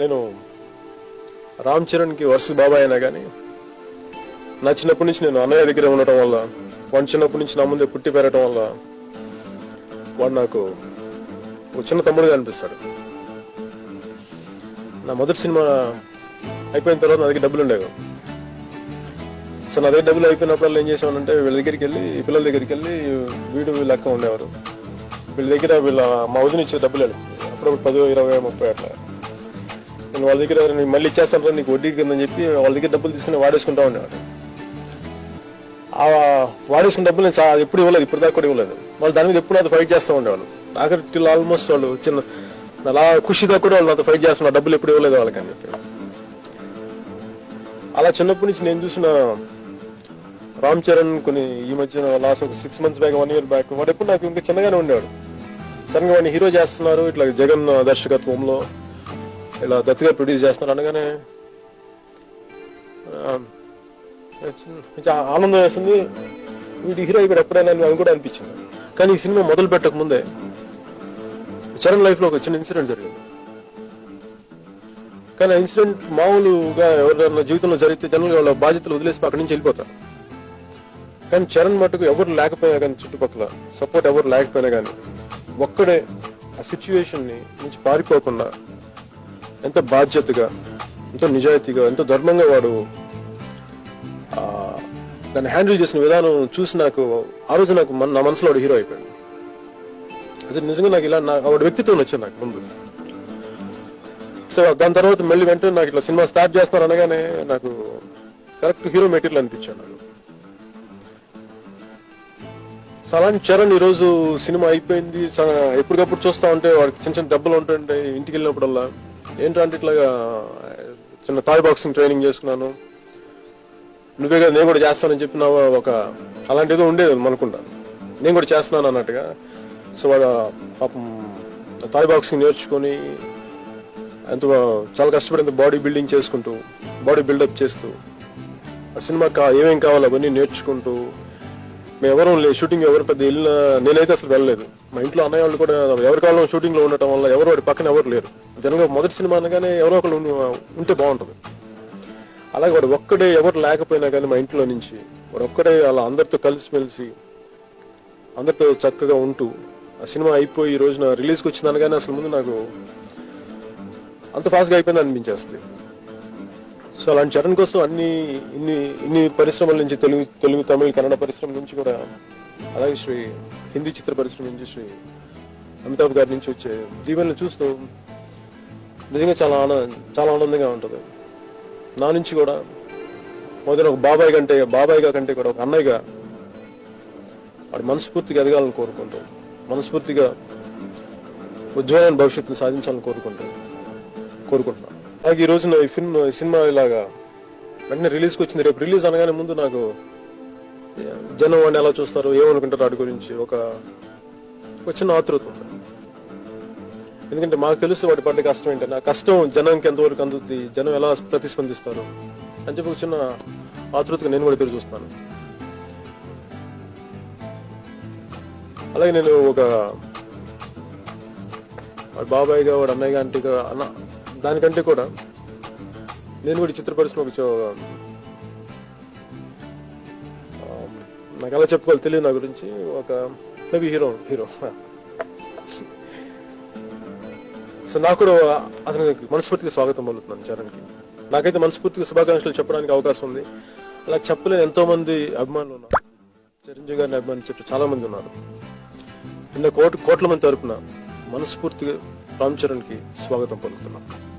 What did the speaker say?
నేను రామ్ చరణ్కి వరుస బాబాయ్ అయినా కానీ నా చిన్నప్పటి నుంచి నేను అన్నయ్య దగ్గర ఉండటం వల్ల వాడు చిన్నప్పటి నుంచి నా ముందే పుట్టి పెరగటం వల్ల వాడు నాకు ఒక చిన్న తమ్ముడుగా అనిపిస్తాడు. నా మొదటి సినిమా అయిపోయిన తర్వాత నా దగ్గర డబ్బులు ఉండేవి. సో నా దగ్గర డబ్బులు అయిపోయినప్పుడు ఏం చేసామనంటే వీళ్ళ దగ్గరికి వెళ్ళి ఈ పిల్లల దగ్గరికి వెళ్ళి వీడు వీళ్ళ అక్క ఉండేవారు. వీళ్ళ దగ్గర వీళ్ళ మా వదిన ఇచ్చే డబ్బులు వెళ్ళి అప్పుడప్పుడు పదో ఇరవై ముప్పై అట్లా. నేను వాళ్ళ దగ్గర నేను మళ్ళీ ఇచ్చేస్తాను రా నీకు వడ్డీ కిందని చెప్పి వాళ్ళ దగ్గర డబ్బులు తీసుకుని వాడేసుకుంటా ఉండేవాడు. ఆ వాడేసుకున్న డబ్బులు నేను చా- ఎప్పుడు ఇవ్వలేదు ఇప్పుడు దాకా కూడా ఇవ్వలేదు. వాళ్ళు దాని మీద ఎప్పుడు నాతో ఫైట్ చేస్తూ ఉండేవాళ్ళు. ఆఖరి టిల్ ఆల్మోస్ట్ వాళ్ళు చిన్న అలా ఖుషిగా కూడా వాళ్ళు నాతో ఫైట్ చేస్తున్నారు డబ్బులు ఎప్పుడు ఇవ్వలేదు వాళ్ళకి అని చెప్పి. అలా చిన్నప్పటి నుంచి నేను చూసిన రామ్ చరణ్ కొన్ని ఈ మధ్యన లాస్ట్ ఒక six months back one year back వాడు ఎప్పుడు నాకు ఇంకా చిన్నగానే ఉండేవాడు. సడన్గా వాడిని హీరో చేస్తున్నారు ఇట్లా జగన్ దర్శకత్వంలో. ఇలా దత్తుగా ప్రొడ్యూస్ చేస్తున్నాను అనగానే కొంచెం ఆనందం వేస్తుంది. వీడి హీరో ఇక్కడ ఎప్పుడైనా అని కూడా అనిపించింది. కానీ ఈ సినిమా మొదలు పెట్టక ముందే చరణ్ లైఫ్లో ఒక చిన్న ఇన్సిడెంట్ జరిగింది. కానీ ఆ ఇన్సిడెంట్ మామూలుగా ఎవరైనా జీవితంలో జరిగితే జనరల్గా వాళ్ళ బాధ్యతలు వదిలేసి అక్కడి నుంచి వెళ్ళిపోతారు కానీ చరణ్ మటుకు ఎవరు లేకపోయినా కానీ చుట్టుపక్కల సపోర్ట్ ఎవరు లేకపోయినా కానీ ఒక్కడే ఆ సిచ్యువేషన్ని నుంచి పారిపోకుండా ఎంత బాధ్యతగా ఎంతో నిజాయితీగా ఎంతో ధర్మంగా వాడు దాన్ని హ్యాండిల్ చేసిన విధానం చూసి నాకు ఆ రోజు నాకు మన- నా మనసులో వాడు హీరో అయిపోయాడు. అసలు నిజంగా నాకు ఇలా నా వాడి వ్యక్తిత్వం నచ్చింది నాకు ముందు. సో దాని తర్వాత మళ్ళీ వెంటనే నాకు ఇట్లా సినిమా స్టార్ట్ చేస్తారు అనగానే నాకు కరెక్ట్ హీరో మెటీరియల్ అనిపించాడు నాకు. సో అలాంటి చరణ్ ఈరోజు సినిమా అయిపోయింది. ఎప్పటికప్పుడు చూస్తా ఉంటే వాడికి చిన్న చిన్న దెబ్బలు ఉంటుంటే ఇంటికి వెళ్ళినప్పుడల్లా. ఏంటంటే ఇట్లాగా చిన్న థాయ్ బాక్సింగ్ ట్రైనింగ్ చేసుకున్నాను. నువ్వే కదా నేను కూడా చేస్తానని చెప్పిన ఒక అలాంటి ఏదో ఉండేది అనుకుంటా నేను కూడా చేస్తున్నాను అన్నట్టుగా. సో వాడు పాపం థాయ్ బాక్సింగ్ నేర్చుకొని ఎంతో చాలా కష్టపడి ఎంత బాడీ బిల్డింగ్ చేసుకుంటూ బాడీ బిల్డప్ చేస్తూ ఆ సినిమా కా ఏమేం కావాలో అవన్నీ నేర్చుకుంటూ మేము ఎవరు లేదు షూటింగ్ ఎవరు పెద్ద వెళ్ళిన నేనైతే అసలు వెళ్ళలేదు. మా ఇంట్లో అన్నయ్య వాళ్ళు కూడా ఎవరి కాలం షూటింగ్లో ఉండటం వల్ల ఎవరు వాడి పక్కన ఎవరు లేరు. జనరల్గా మొదటి సినిమా అనగానే ఎవరో ఒకరు ఉంటే బాగుంటుంది. అలాగే వాడు ఒక్కడే ఎవరు లేకపోయినా కానీ మా ఇంట్లో నుంచి వాడు ఒక్కడే అలా అందరితో కలిసిమెలిసి అందరితో చక్కగా ఉంటూ ఆ సినిమా అయిపోయి ఈ రోజున రిలీజ్కి వచ్చింది అనగానే అసలు ముందు నాకు అంత ఫాస్ట్గా అయిపోయింది అనిపించేస్తుంది. సో అలాంటి చరణ్ కోసం అన్ని ఇన్ని ఇన్ని పరిశ్రమల నుంచి తెలుగు తెలుగు తమిళ కన్నడ పరిశ్రమ నుంచి కూడా అలాగే శ్రీ హిందీ చిత్ర పరిశ్రమ నుంచి శ్రీ అమితాబ్ గారి నుంచి వచ్చే దీవెనలు చూస్తూ నిజంగా చాలా ఆనంద చాలా ఆనందంగా ఉంటుంది. నా నుంచి కూడా మొదట ఒక బాబాయ్ కంటే బాబాయ్గా కంటే కూడా ఒక అన్నయ్యగా వాడు మనస్ఫూర్తిగా ఎదగాలని కోరుకుంటాం మనస్ఫూర్తిగా ఉజ్వలమైన భవిష్యత్తును సాధించాలని కోరుకుంటాం కోరుకుంటున్నాను. నాకు ఈ రోజున ఈ ఫిల్మ్ సినిమా ఇలాగా వెంటనే రిలీజ్కి వచ్చింది. రేపు రిలీజ్ అనగానే ముందు నాకు జనం వాడిని ఎలా చూస్తారు ఏమనుకుంటారు వాటి గురించి ఒక ఒక చిన్న ఆతృత ఎందుకంటే మాకు తెలుసు వాటి పడ్డ కష్టం ఏంటంటే ఆ కష్టం జనానికి ఎంతవరకు అందుతుంది జనం ఎలా ప్రతిస్పందిస్తారు అని చెప్పి ఒక చిన్న ఆతృతగా నేను కూడా ఎదురు చూస్తాను. అలాగే నేను ఒక వాడు బాబాయ్గా వాడు అన్నయ్యగా అంటే అన్న దానికంటే కూడా నేను కూడా చిత్ర పరిశ్రమ నాకు ఎలా చెప్పుకోవాలి తెలియదు నా గురించి. ఒక మేబీ హీరో హీరో. సో నాకు కూడా అతని మనస్ఫూర్తిగా స్వాగతం పలుకుతున్నాను చరణ్కి. నాకైతే మనస్ఫూర్తిగా శుభాకాంక్షలు చెప్పడానికి అవకాశం ఉంది. అలా చెప్పలేని ఎంతో మంది అభిమానులు ఉన్నారు. చిరంజీవి గారిని అభిమానించే చాలా మంది ఉన్నారు. ఇన్న కోటి కోట్ల మంది తరపున మనస్ఫూర్తిగా రామ్ చరణ్కి స్వాగతం పలుకుతున్నాను.